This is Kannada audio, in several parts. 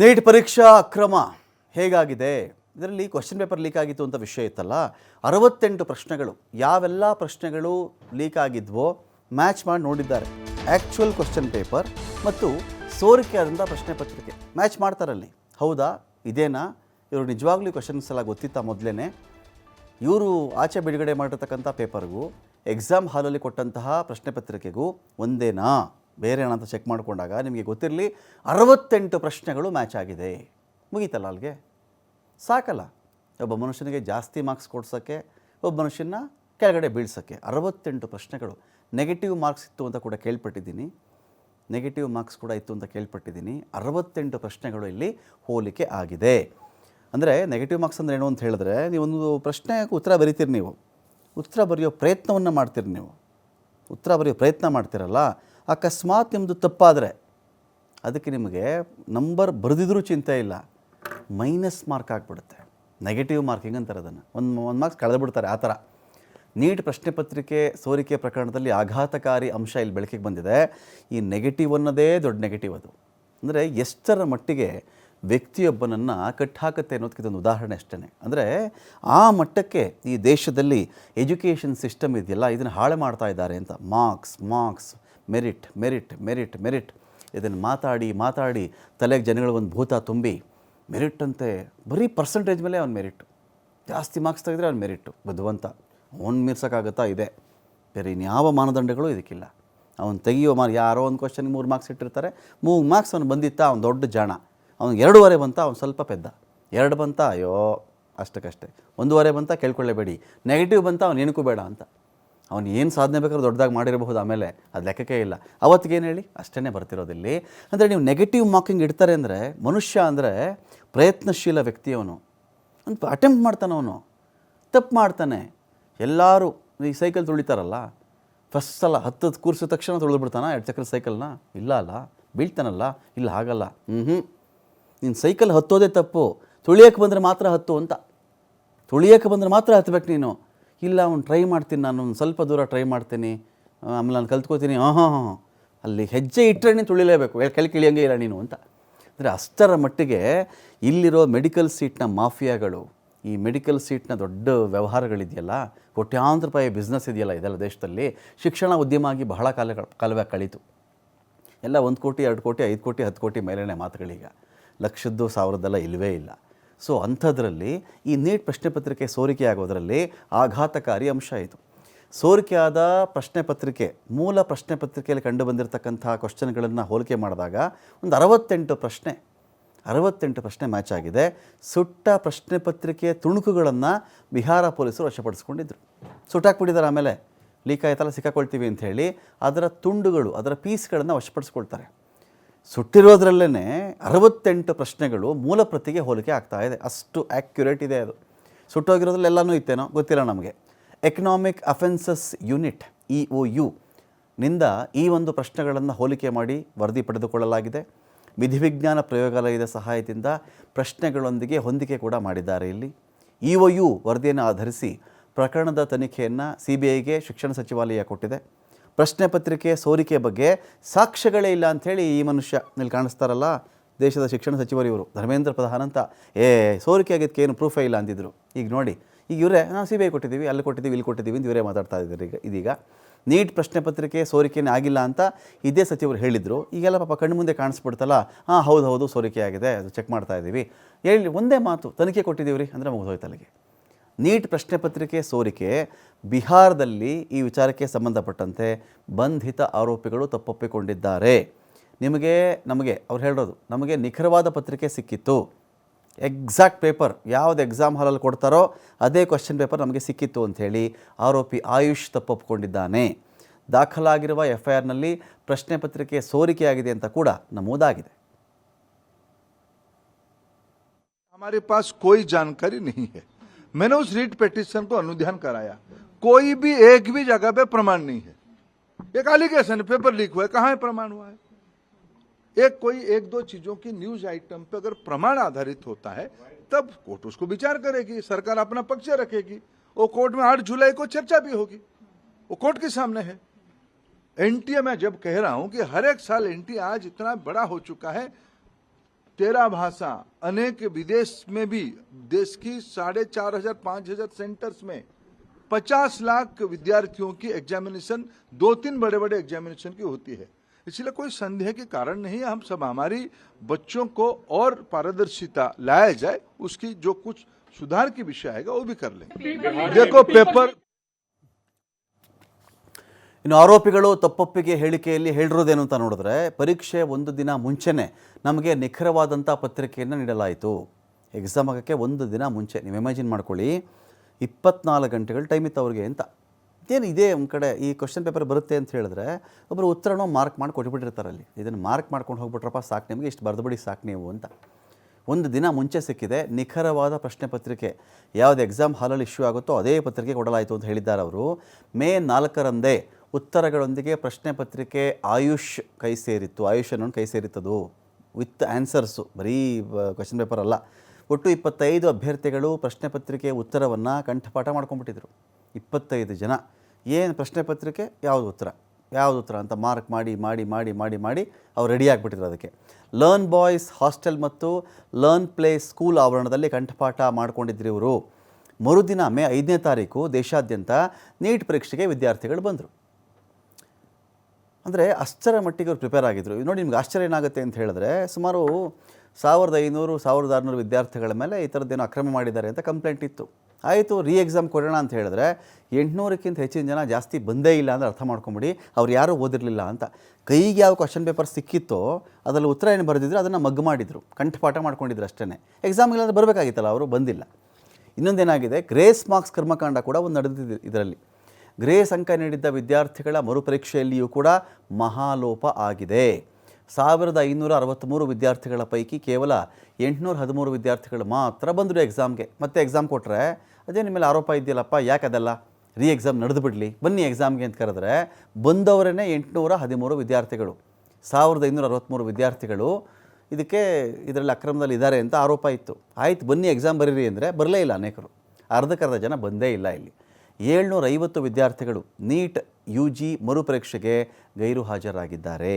ನೀಟ್ ಪರೀಕ್ಷಾ ಅಕ್ರಮ ಹೇಗಾಗಿದೆ? ಇದರಲ್ಲಿ ಕ್ವಶನ್ ಪೇಪರ್ ಲೀಕ್ ಆಗಿತ್ತು ಅಂತ ವಿಷಯ ಇತ್ತಲ್ಲ, ಅರವತ್ತೆಂಟು ಪ್ರಶ್ನೆಗಳು, ಯಾವೆಲ್ಲ ಪ್ರಶ್ನೆಗಳು ಲೀಕ್ ಆಗಿದ್ವೋ ಮ್ಯಾಚ್ ಮಾಡಿ ನೋಡಿದ್ದಾರೆ. ಆ್ಯಕ್ಚುಯಲ್ ಕ್ವಶನ್ ಪೇಪರ್ ಮತ್ತು ಸೋರಿಕೆ ಆದಂಥ ಪ್ರಶ್ನೆ ಪತ್ರಿಕೆ. ಮ್ಯಾಚ್ ಮಾಡ್ತಾರಲ್ಲಿ ಹೌದಾ? ಇದೇನಾ? ಇವರು ನಿಜವಾಗ್ಲೂ ಕ್ವಶನ್ಸ್ ಎಲ್ಲ ಗೊತ್ತಿತ್ತಾ ಮೊದಲೇ ಇವರು ಆಚೆ ಬಿಡುಗಡೆ ಮಾಡಿರ್ತಕ್ಕಂಥ ಪೇಪರ್ಗೂ ಎಕ್ಸಾಮ್ ಹಾಲಲ್ಲಿ ಕೊಟ್ಟಂತಹ ಪ್ರಶ್ನೆ ಪತ್ರಿಕೆಗೂ ಒಂದೇನಾ? ಬೇರೆ ಏನಂತ ಚೆಕ್ ಮಾಡಿಕೊಂಡಾಗ ನಿಮಗೆ ಗೊತ್ತಿರಲಿ ಅರವತ್ತೆಂಟು ಪ್ರಶ್ನೆಗಳು ಮ್ಯಾಚ್ ಆಗಿದೆ. ಮುಗೀತಲ್ಲ ಅಲ್ಲಿಗೆ ಸಾಕಲ್ಲ. ಒಬ್ಬ ಮನುಷ್ಯನಿಗೆ ಜಾಸ್ತಿ ಮಾರ್ಕ್ಸ್ ಕೊಡ್ಸೋಕ್ಕೆ, ಒಬ್ಬ ಮನುಷ್ಯನ ಕೆಳಗಡೆ ಬೀಳ್ಸೋಕ್ಕೆ ಅರವತ್ತೆಂಟು ಪ್ರಶ್ನೆಗಳು. ನೆಗೆಟಿವ್ ಮಾರ್ಕ್ಸ್ ಇತ್ತು ಅಂತ ಕೂಡ ಕೇಳ್ಪಟ್ಟಿದ್ದೀನಿ. ನೆಗೆಟಿವ್ ಮಾರ್ಕ್ಸ್ ಕೂಡ ಇತ್ತು ಅಂತ ಕೇಳ್ಪಟ್ಟಿದ್ದೀನಿ. ಅರವತ್ತೆಂಟು ಪ್ರಶ್ನೆಗಳು ಇಲ್ಲಿ ಹೋಲಿಕೆ ಆಗಿದೆ. ಅಂದರೆ ನೆಗೆಟಿವ್ ಮಾರ್ಕ್ಸ್ ಅಂದರೆ ಏನು ಅಂತ ಹೇಳಿದ್ರೆ ನೀವೊಂದು ಪ್ರಶ್ನೆಗೆ ಉತ್ತರ ಬರಿತೀರಿ ನೀವು. ಉತ್ತರ ಬರೆಯೋ ಪ್ರಯತ್ನವನ್ನು ಮಾಡ್ತೀರಿ ನೀವು. ಉತ್ತರ ಬರೆಯೋ ಪ್ರಯತ್ನ ಮಾಡ್ತೀರಲ್ಲ ಅಕಸ್ಮಾತ್ ನಿಮ್ಮದು ತಪ್ಪಾದರೆ, ಅದಕ್ಕೆ ನಿಮಗೆ ನಂಬರ್ ಬರೆದಿದ್ರೂ ಚಿಂತೆ ಇಲ್ಲ. ಮೈನಸ್ ಮಾರ್ಕ್ ಆಗಿಬಿಡುತ್ತೆ. ನೆಗೆಟಿವ್ ಮಾರ್ಕಿಂಗ್ ಅಂತಾರೆ ಅದನ್ನು? ಒಂದು ಒಂದು ಮಾರ್ಕ್ಸ್ ಕಳೆದು ಬಿಡ್ತಾರೆ ಆ ಥರ. ನೀಟ್ ಪ್ರಶ್ನೆ ಪತ್ರಿಕೆ ಸೋರಿಕೆ ಪ್ರಕರಣದಲ್ಲಿ ಆಘಾತಕಾರಿ ಅಂಶ ಇಲ್ಲಿ ಬೆಳಕಿಗೆ ಬಂದಿದೆ. ಈ ನೆಗೆಟಿವ್ ಅನ್ನೋದೇ ದೊಡ್ಡ ನೆಗೆಟಿವ್ ಅದು. ಅಂದರೆ ಎಷ್ಟರ ಮಟ್ಟಿಗೆ ವ್ಯಕ್ತಿಯೊಬ್ಬನನ್ನು ಕಟ್ಟಾಕತ್ತೆ ಅನ್ನೋದಕ್ಕೆ ಇದೊಂದು ಉದಾಹರಣೆ ಅಷ್ಟೇ ಅಂದರೆ ಆ ಮಟ್ಟಕ್ಕೆ ಈ ದೇಶದಲ್ಲಿ ಎಜುಕೇಷನ್ ಸಿಸ್ಟಮ್ ಇದೆಯಲ್ಲ, ಇದನ್ನು ಹಾಳೆ ಮಾಡ್ತಾ ಇದ್ದಾರೆ ಅಂತ. Marks marks merit merit merit merit. ಇದನ್ನು ಮಾತಾಡಿ ಮಾತಾಡಿ, ತಲೆಗೆ ಜನಗಳು ಒಂದು ಭೂತ ತುಂಬಿ, ಮೆರಿಟ್ ಅಂತೆ, ಬರೀ ಪರ್ಸೆಂಟೇಜ್ ಮೇಲೆ ಅವ್ನು ಮೆರಿಟ್. ಜಾಸ್ತಿ ಮಾರ್ಕ್ಸ್ ತೆಗೆದ್ರೆ ಅವ್ನು ಮೆರಿಟ್ಟು ಬುದ್ಧಿವಂತ. ಅವ್ನು ಮೀರ್ಸೋಕ್ಕಾಗುತ್ತಾ? ಇದೆ. ಬೇರೆ ಇನ್ಯಾವ ಮಾನದಂಡಗಳು ಇದಕ್ಕಿಲ್ಲ. ಅವ್ನು ತೆಗಿಯೋ ಮಾರ್ ಯಾರೋ ಒಂದು ಕ್ವಶನ್ಗೆ ಮೂರು ಮಾರ್ಕ್ಸ್ ಇಟ್ಟಿರ್ತಾರೆ. ಮೂರು ಮಾರ್ಕ್ಸ್ ಅವ್ನು ಬಂದಿತ್ತ? ಅವ್ನು ದೊಡ್ಡ ಜಾಣ. ಅವ್ನಿಗೆ ಎರಡೂವರೆ ಬಂತ? ಅವ್ನು ಸ್ವಲ್ಪ ಪೆದ್ದ. ಎರಡು ಬಂತ? ಅಯ್ಯೋ, ಅಷ್ಟಕ್ಕಷ್ಟೇ. ಒಂದೂವರೆ ಬಂತ? ಕೇಳ್ಕೊಳ್ಳೇಬೇಡಿ. ನೆಗೆಟಿವ್ ಬಂತ? ಅವ್ನು ಏನಕ್ಕೂ ಬೇಡ ಅಂತ. ಅವ್ನು ಏನು ಸಾಧನೆ ಬೇಕಾದ್ರೂ ದೊಡ್ಡದಾಗಿ ಮಾಡಿರಬಹುದು ಆಮೇಲೆ ಅದು ಲೆಕ್ಕಕ್ಕೆ ಇಲ್ಲ. ಅವತ್ತಿಗೆ ಏನು ಹೇಳಿ? ಅಷ್ಟೇ ಬರ್ತಿರೋದಿಲ್ಲಿ ಅಂದರೆ ನೀವು ನೆಗೆಟಿವ್ ಮಾರ್ಕಿಂಗ್ ಇಡ್ತಾರೆ ಅಂದರೆ ಮನುಷ್ಯ ಅಂದರೆ ಪ್ರಯತ್ನಶೀಲ ವ್ಯಕ್ತಿ ಅವನು. ಅಂತ ಅಟೆಂಪ್ಟ್ ಮಾಡ್ತಾನೆ ಅವನು. ತಪ್ಪು ಮಾಡ್ತಾನೆ. ಎಲ್ಲರೂ ಈ ಸೈಕಲ್ ತುಳಿತಾರಲ್ಲ. ಫಸ್ಟ್ ಸಲ ಹತ್ತತ್ತು ಕೂರಿಸಿದ ತಕ್ಷಣ ತುಳಿದು ಬಿಡ್ತಾನ ಎರಡು ಚಕ್ರ ಸೈಕಲ್ನ ಇಲ್ಲ ಅಲ್ಲ. ಬೀಳ್ತಾನಲ್ಲ? ಇಲ್ಲ ಹಾಗಲ್ಲ ಹ್ಞೂ ಹ್ಞೂ ನೀನು ಸೈಕಲ್ ಹತ್ತೋದೇ ತಪ್ಪು. ತುಳಿಯೋಕ್ಕೆ ಬಂದರೆ ಮಾತ್ರ ಹತ್ತು ಅಂತ. ತುಳಿಯೋಕ್ಕೆ ಬಂದರೆ ಮಾತ್ರ ಹತ್ಬೇಕು ನೀನು. ಇಲ್ಲ, ಅವ್ನು ಟ್ರೈ ಮಾಡ್ತೀನಿ, ನಾನು ಒಂದು ಸ್ವಲ್ಪ ದೂರ ಟ್ರೈ ಮಾಡ್ತೀನಿ. ಆಮೇಲೆ ನಾನು ಕಲ್ತ್ಕೋತೀನಿ. ಹಾಂ ಹಾಂ ಹಾಂ. ಅಲ್ಲಿ ಹೆಜ್ಜೆ ಇಟ್ಟರೆ ನೀನು ತುಳಿಲೇಬೇಕು. ಕೆಳಗೆ ಇಳಿಯಂಗೆ ಇಲ್ಲ ನೀನು ಅಂತ. ಅಂದರೆ ಅಷ್ಟರ ಮಟ್ಟಿಗೆ ಇಲ್ಲಿರೋ ಮೆಡಿಕಲ್ ಸೀಟ್ನ ಮಾಫಿಯಾಗಳು, ಈ ಮೆಡಿಕಲ್ ಸೀಟ್ನ ದೊಡ್ಡ ವ್ಯವಹಾರಗಳಿದೆಯಲ್ಲ, ಕೋಟ್ಯಾಂತರ ರೂಪಾಯಿ ಬಿಸ್ನೆಸ್ ಇದೆಯಲ್ಲ ಇದೆಲ್ಲ ದೇಶದಲ್ಲಿ, ಶಿಕ್ಷಣ ಉದ್ಯಮ ಆಗಿ ಬಹಳ ಕಾಲ ಕಾಲವೇ ಕಳೀತು. ಎಲ್ಲ ಒಂದು ಕೋಟಿ, ಎರಡು ಕೋಟಿ, ಐದು ಕೋಟಿ, ಹತ್ತು ಕೋಟಿ ಮೇಲೇ ಮಾತುಗಳೀಗ. ಲಕ್ಷದ್ದು ಸಾವಿರದ್ದೆಲ್ಲ ಇಲ್ಲವೇ ಇಲ್ಲ. ಸೊ ಅಂಥದ್ರಲ್ಲಿ ಈ ನೀಟ್ ಪ್ರಶ್ನೆ ಪತ್ರಿಕೆ ಸೋರಿಕೆ ಆಗೋದರಲ್ಲಿ ಆಘಾತಕಾರಿ ಅಂಶ ಇದು. ಸೋರಿಕೆಯಾದ ಪ್ರಶ್ನೆ ಪತ್ರಿಕೆ ಮೂಲ ಪ್ರಶ್ನೆ ಪತ್ರಿಕೆಯಲ್ಲಿ ಕಂಡು ಬಂದಿರತಕ್ಕಂಥ ಕ್ವಶನ್ಗಳನ್ನು ಹೋಲಿಕೆ ಮಾಡಿದಾಗ ಒಂದು ಅರವತ್ತೆಂಟು ಪ್ರಶ್ನೆ ಅರವತ್ತೆಂಟು ಪ್ರಶ್ನೆ ಮ್ಯಾಚ್ ಆಗಿದೆ. ಸುಟ್ಟ ಪ್ರಶ್ನೆ ಪತ್ರಿಕೆಯ ತುಣುಕುಗಳನ್ನು ಬಿಹಾರ ಪೊಲೀಸರು ವಶಪಡಿಸ್ಕೊಂಡಿದ್ದರು ಸುಟ್ಟಾಕ್ಬಿಟ್ಟಿದ್ದಾರೆ ಆಮೇಲೆ. ಲೀಕ್ ಆಯ್ತಲ್ಲ ಸಿಕ್ಕಾಕೊಳ್ತೀವಿ ಅಂತ ಹೇಳಿ ಅದರ ತುಂಡುಗಳು, ಅದರ ಪೀಸ್ಗಳನ್ನು ವಶಪಡಿಸ್ಕೊಳ್ತಾರೆ. ಸುಟ್ಟಿರೋದ್ರಲ್ಲೇ ಅರವತ್ತೆಂಟು ಪ್ರಶ್ನೆಗಳು ಮೂಲ ಪ್ರತಿಗೆ ಹೋಲಿಕೆ ಆಗ್ತಾ ಇದೆ. ಅಷ್ಟು ಆ್ಯಕ್ಯುರೇಟ್ ಇದೆ ಅದು. ಸುಟ್ಟೋಗಿರೋದ್ರಲ್ಲಿ ಎಲ್ಲನೂ ಇತ್ತೇನೋ? ಗೊತ್ತಿಲ್ಲ ನಮಗೆ. Economic offences unit E O U ನಿಂದ ಈ ಒಂದು ಪ್ರಶ್ನೆಗಳನ್ನು ಹೋಲಿಕೆ ಮಾಡಿ ವರದಿ ಪಡೆದುಕೊಳ್ಳಲಾಗಿದೆ. ವಿಧಿವಿಜ್ಞಾನ ಪ್ರಯೋಗಾಲಯದ ಸಹಾಯದಿಂದ ಪ್ರಶ್ನೆಗಳೊಂದಿಗೆ ಹೊಂದಿಕೆ ಕೂಡ ಮಾಡಿದ್ದಾರೆ ಇಲ್ಲಿ. ಇ ಒ ಯು ವರದಿಯನ್ನು ಆಧರಿಸಿ ಪ್ರಕರಣದ ತನಿಖೆಯನ್ನು ಸಿ ಬಿ ಐಗೆ ಶಿಕ್ಷಣ ಸಚಿವಾಲಯ ಕೊಟ್ಟಿದೆ. ಪ್ರಶ್ನೆ ಪತ್ರಿಕೆ ಸೋರಿಕೆ ಬಗ್ಗೆ ಸಾಕ್ಷ್ಯಗಳೇ ಇಲ್ಲ ಅಂಥೇಳಿ ಈ ಮನುಷ್ಯ ಇಲ್ಲಿ ಕಾಣಿಸ್ತಾರಲ್ಲ? ದೇಶದ ಶಿಕ್ಷಣ ಸಚಿವರು ಇವರು. ಧರ್ಮೇಂದ್ರ ಪ್ರಧಾನ್ ಅಂತ. ಏ, ಸೋರಿಕೆ ಆಗಿದ್ದಕ್ಕೆ ಏನು ಪ್ರೂಫೇ ಇಲ್ಲ ಅಂದಿದ್ದರು ಈಗ ನೋಡಿ, ಈಗ ಇವರೇ, ನಾವು ಸಿ ಬಿ ಐ ಕೊಟ್ಟಿದ್ದೀವಿ, ಅಲ್ಲಿ ಕೊಟ್ಟಿದ್ದೀವಿ, ಇಲ್ಲಿ ಕೊಟ್ಟಿದ್ದೀವಿ ಅಂತ ಇವರೇ ಮಾತಾಡ್ತಾ ಇದ್ದಾರೆ ಈಗ, ಇದೀಗ. ನೀಟ್ ಪ್ರಶ್ನೆ ಪತ್ರಿಕೆ ಸೋರಿಕೆನೇ ಆಗಿಲ್ಲ ಅಂತ ಇದೇ ಸಚಿವರು ಹೇಳಿದರು. ಈಗೆಲ್ಲ ಪಾಪ ಕಣ್ಣು ಮುಂದೆ ಕಾಣಿಸ್ಬಿಡ್ತಲ್ಲ. ಹಾಂ ಹೌದು ಹೌದು, ಸೋರಿಕೆ ಆಗಿದೆ, ಅದು ಚೆಕ್ ಮಾಡ್ತಾ ಇದ್ದೀವಿ. ಹೇಳಿ, ಒಂದೇ ಮಾತು, ತನಿಖೆ ಕೊಟ್ಟಿದ್ದೀವಿ ರೀ ಅಂದರೆ ಮುಗಿದೋಯ್ತು ಅಲ್ಲಿಗೆ. ನೀಟ್ ಪ್ರಶ್ನೆ ಪತ್ರಿಕೆ ಸೋರಿಕೆ ಬಿಹಾರದಲ್ಲಿ ಈ ವಿಚಾರಕ್ಕೆ ಸಂಬಂಧಪಟ್ಟಂತೆ ಬಂಧಿತ ಆರೋಪಿಗಳು ತಪ್ಪೊಪ್ಪಿಕೊಂಡಿದ್ದಾರೆ ನಿಮಗೆ ನಮಗೆ ಅವ್ರು ಹೇಳೋದು ನಮಗೆ ನಿಖರವಾದ ಪತ್ರಿಕೆ ಸಿಕ್ಕಿತ್ತು ಎಕ್ಸಾಕ್ಟ್ ಪೇಪರ್ ಯಾವ್ದು ಎಕ್ಸಾಮ್ ಹಾಲಲ್ಲಿ ಕೊಡ್ತಾರೋ ಅದೇ ಕ್ವಶನ್ ಪೇಪರ್ ನಮಗೆ ಸಿಕ್ಕಿತ್ತು ಅಂಥೇಳಿ ಆರೋಪಿ ಆಯುಷ್ ತಪ್ಪೊಪ್ಪಿಕೊಂಡಿದ್ದಾನೆ ದಾಖಲಾಗಿರುವ ಎಫ್ ಐ ಆರ್ನಲ್ಲಿ ಪ್ರಶ್ನೆ ಪತ್ರಿಕೆ ಸೋರಿಕೆಯಾಗಿದೆ ಅಂತ ಕೂಡ ನಮೂದಾಗಿದೆ हमारे पास कोई जानकारी नहीं है मैंने उस रीट पेटिशन को अनुध्यान कराया। कोई भी एक भी जगह पे प्रमाण नहीं है। एक एलिगेशन पेपर लीक हुआ है। कहाँ है प्रमाण हुआ है? एक कोई एक दो चीज़ों की न्यूज़ आइटम पे अगर प्रमाण आधारित होता है, तब कोर्ट उसको विचार करेगी। सरकार अपना पक्ष रखेगी। वो कोर्ट में आठ जुलाई को चर्चा भी होगी। वो कोर्ट के सामने है। एनटीए, मैं जब कह रहा हूँ कि हर एक साल एनटीए आज इतना बड़ा हो चुका है तेरह भाषा अनेक विदेश में भी देश की साढ़े चार हज़ार पाँच हज़ार सेंटर्स में पचास लाख विद्यार्थियों की एग्जामिनेशन दो तीन बड़े बड़े एग्जामिनेशन की होती है। इसलिए कोई संदेह के कारण नहीं है हम सब हमारी बच्चों को और पारदर्शिता लाया जाए उसकी जो कुछ सुधार की विषय आएगा वो भी कर लेंगे। देखो पेपर ಇನ್ನು ಆರೋಪಿಗಳು ತಪ್ಪೊಪ್ಪಿಗೆ ಹೇಳಿಕೆಯಲ್ಲಿ ಹೇಳಿರೋದೇನು ಅಂತ ನೋಡಿದ್ರೆ ಪರೀಕ್ಷೆ ಒಂದು ದಿನ ಮುಂಚೆನೇ ನಮಗೆ ನಿಖರವಾದಂಥ ಪತ್ರಿಕೆಯನ್ನು ನೀಡಲಾಯಿತು. ಎಕ್ಸಾಮ್ ಆಗೋಕ್ಕೆ ಒಂದು ದಿನ ಮುಂಚೆ. ನೀವು ಇಮ್ಯಾಜಿನ್ ಮಾಡ್ಕೊಳ್ಳಿ. ಇಪ್ಪತ್ನಾಲ್ಕು ಗಂಟೆಗಳು ಟೈಮ್ ಇತ್ತು ಅವ್ರಿಗೆ ಅಂತ. ಏನು ಇದೇ ಒಂದು ಕಡೆ ಈ ಕ್ವಶನ್ ಪೇಪರ್ ಬರುತ್ತೆ ಅಂತ ಹೇಳಿದ್ರೆ ಒಬ್ಬರು ಉತ್ತರನೋ ಮಾರ್ಕ್ ಮಾಡಿ ಕೊಟ್ಬಿಟ್ಟಿರ್ತಾರೆ ಅಲ್ಲಿ. ಇದನ್ನು ಮಾರ್ಕ್ ಮಾಡ್ಕೊಂಡು ಹೋಗ್ಬಿಟ್ರಪ್ಪ, ಸಾಕು ನಿಮಗೆ, ಇಷ್ಟು ಬರೆದುಬಿಡಿ ಸಾಕು ನೀವು ಅಂತ. ಒಂದು ದಿನ ಮುಂಚೆ ಸಿಕ್ಕಿದೆ, ನಿಖರವಾದ ಪ್ರಶ್ನೆ ಪತ್ರಿಕೆ. ಯಾವುದು ಎಕ್ಸಾಮ್ ಹಾಲಲ್ಲಿ ಇಶ್ಯೂ ಆಗುತ್ತೋ ಅದೇ ಪತ್ರಿಕೆ ಕೊಡಲಾಯಿತು ಅಂತ ಹೇಳಿದ್ದಾರೆ ಅವರು. ಮೇ ನಾಲ್ಕರಂದೇ ಉತ್ತರಗಳೊಂದಿಗೆ ಪ್ರಶ್ನೆ ಪತ್ರಿಕೆ ಆಯುಷ್ ಕೈ ಸೇರಿತ್ತು. ಆಯುಷ್ ಅನ್ನೋನು ಕೈ ಸೇರಿತ್ತದು. ವಿತ್ ಆನ್ಸರ್ಸು ಬರೀ ಕ್ವಶನ್ ಪೇಪರ್ ಅಲ್ಲ. ಒಟ್ಟು ಇಪ್ಪತ್ತೈದು ಅಭ್ಯರ್ಥಿಗಳು ಪ್ರಶ್ನೆ ಪತ್ರಿಕೆ ಉತ್ತರವನ್ನು ಕಂಠಪಾಠ ಮಾಡ್ಕೊಂಡ್ಬಿಟ್ಟಿದ್ರು. ಇಪ್ಪತ್ತೈದು ಜನ. ಏನು ಪ್ರಶ್ನೆ ಪತ್ರಿಕೆ? ಯಾವುದು ಉತ್ತರ? ಯಾವುದು ಉತ್ತರ ಅಂತ ಮಾರ್ಕ್ ಮಾಡಿ ಮಾಡಿ ಮಾಡಿ ಮಾಡಿ ಮಾಡಿ ಅವ್ರು ರೆಡಿ ಆಗಿಬಿಟ್ಟಿದ್ರು ಅದಕ್ಕೆ. ಲರ್ನ್ ಬಾಯ್ಸ್ ಹಾಸ್ಟೆಲ್ ಮತ್ತು ಲರ್ನ್ ಪ್ಲೇ ಸ್ಕೂಲ್ ಆವರಣದಲ್ಲಿ ಕಂಠಪಾಠ ಮಾಡ್ಕೊಂಡಿದ್ರು ಇವರು. ಮರುದಿನ ಮೇ ಐದನೇ ತಾರೀಕು ದೇಶಾದ್ಯಂತ ನೀಟ್ ಪರೀಕ್ಷೆಗೆ ವಿದ್ಯಾರ್ಥಿಗಳು ಬಂದರು. ಅಂದರೆ ಅಷ್ಟರ ಮಟ್ಟಿಗೆ ಅವ್ರು ಪ್ರಿಪೇರ್ ಆಗಿದ್ದರು ನೋಡಿ ನಿಮ್ಗೆ ಆಶ್ಚರ್ಯ ಏನಾಗುತ್ತೆ ಅಂತ ಹೇಳಿದ್ರೆ, ಸುಮಾರು ಸಾವಿರದ ಐನೂರು, ಸಾವಿರದ ಆರುನೂರು ವಿದ್ಯಾರ್ಥಿಗಳ ಮೇಲೆ ಈ ಥರದ್ದೇನೋ ಅಕ್ರಮ ಮಾಡಿದ್ದಾರೆ ಅಂತ ಕಂಪ್ಲೇಂಟ್ ಇತ್ತು. ಆಯಿತು ರೀ ಎಕ್ಸಾಮ್ ಕೊಡೋಣ ಅಂತ ಹೇಳಿದ್ರೆ, ಎಂಟುನೂರಕ್ಕಿಂತ ಹೆಚ್ಚಿನ ಜನ ಜಾಸ್ತಿ ಬಂದೇ ಇಲ್ಲ ಅಂದರೆ ಅರ್ಥ ಮಾಡ್ಕೊಂಬಿಡಿ, ಅವ್ರು ಯಾರೂ ಓದಿರಲಿಲ್ಲ ಅಂತ. ಕೈಗೆ ಯಾವ ಕ್ವಶನ್ ಪೇಪರ್ ಸಿಕ್ಕಿತ್ತೋ, ಅದರಲ್ಲಿ ಉತ್ತರ ಏನು ಬರೆದಿದ್ರು, ಅದನ್ನು ಮಗ್ ಮಾಡಿದರು. ಕಂಠಪಾಠ ಮಾಡ್ಕೊಂಡಿದ್ರು ಅಷ್ಟೇ ಎಕ್ಸಾಮ್ ಇಲ್ಲಾಂದ್ರೆ ಬರಬೇಕಾಗಿತ್ತಲ್ಲ, ಅವರು ಬಂದಿಲ್ಲ. ಇನ್ನೊಂದೇನಾಗಿದೆ ಗ್ರೇಸ್ ಮಾರ್ಕ್ಸ್ ಕರ್ಮಕಾಂಡ ಕೂಡ ಒಂದು ನಡೆದಿದೆ ಇದರಲ್ಲಿ. ಗ್ರೇಸ್ ಅಂಕ ನೀಡಿದ್ದ ವಿದ್ಯಾರ್ಥಿಗಳ ಮರುಪರೀಕ್ಷೆಯಲ್ಲಿಯೂ ಕೂಡ ಮಹಾಲೋಪ ಆಗಿದೆ. ಸಾವಿರದ ಐನೂರ ಅರವತ್ತ್ಮೂರು ವಿದ್ಯಾರ್ಥಿಗಳ ಪೈಕಿ ಕೇವಲ ಎಂಟುನೂರ ಹದಿಮೂರು ವಿದ್ಯಾರ್ಥಿಗಳು ಮಾತ್ರ ಬಂದರು ಎಕ್ಸಾಮ್ಗೆ ಮತ್ತೆ ಎಕ್ಸಾಮ್ ಕೊಟ್ಟರೆ ಅದೇ ನಿಮ್ಮ ಆರೋಪ ಇದೆಯಲ್ಲಪ್ಪ ಯಾಕೆ ಅದಲ್ಲ? ರೀ ಎಕ್ಸಾಮ್ ನಡೆದು ಬಿಡಲಿ. ಬನ್ನಿ ಎಕ್ಸಾಮ್ಗೆ ಅಂತ ಕರೆದ್ರೆ ಬಂದವರೇ ಎಂಟುನೂರ ಹದಿಮೂರು ವಿದ್ಯಾರ್ಥಿಗಳು. ಸಾವಿರದ ಐನೂರ ಅರವತ್ತ್ಮೂರು ವಿದ್ಯಾರ್ಥಿಗಳು ಇದಕ್ಕೆ ಇದರಲ್ಲಿ ಅಕ್ರಮದಲ್ಲಿ ಇದ್ದಾರೆ ಅಂತ ಆರೋಪ ಇತ್ತು. ಆಯ್ತು, ಬನ್ನಿ ಎಕ್ಸಾಮ್ ಬರೀರಿ ಅಂದರೆ ಬರಲೇ ಇಲ್ಲ ಅನೇಕರು. ಅರ್ಧಕ್ಕರ್ಧ ಜನ ಬಂದೇ ಇಲ್ಲ ಇಲ್ಲಿ. ಏಳ್ನೂರ ಐವತ್ತು ವಿದ್ಯಾರ್ಥಿಗಳು ನೀಟ್ ಯು ಜಿ ಮರುಪರೀಕ್ಷೆಗೆ ಗೈರು ಹಾಜರಾಗಿದ್ದಾರೆ.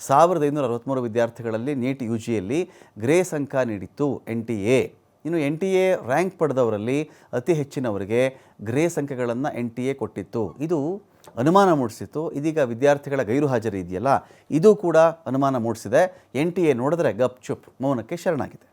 ಸಾವಿರದ ಐನೂರ ಅರವತ್ತ್ಮೂರು ವಿದ್ಯಾರ್ಥಿಗಳಲ್ಲಿ ನೀಟ್ ಯು ಜಿಯಲ್ಲಿ ಗ್ರೇ ಅಂಕ ನೀಡಿತ್ತು ಎನ್ ಟಿ ಎ. ಇನ್ನು ಎನ್ ಟಿ ಎ ರ್ಯಾಂಕ್ ಪಡೆದವರಲ್ಲಿ ಅತಿ ಹೆಚ್ಚಿನವರಿಗೆ ಗ್ರೇ ಅಂಕಗಳನ್ನು ಎನ್ ಟಿ ಎ ಕೊಟ್ಟಿತ್ತು. ಇದು ಅನುಮಾನ ಮೂಡಿಸಿತ್ತು. ಇದೀಗ ವಿದ್ಯಾರ್ಥಿಗಳ ಗೈರು ಹಾಜರಿ ಇದೆಯಲ್ಲ, ಇದು ಕೂಡ ಅನುಮಾನ ಮೂಡಿಸಿದೆ. ಎನ್ ಟಿ ಎ ನೋಡಿದ್ರೆ ಗಪ್ ಚುಪ್, ಮೌನಕ್ಕೆ ಶರಣಾಗಿದೆ.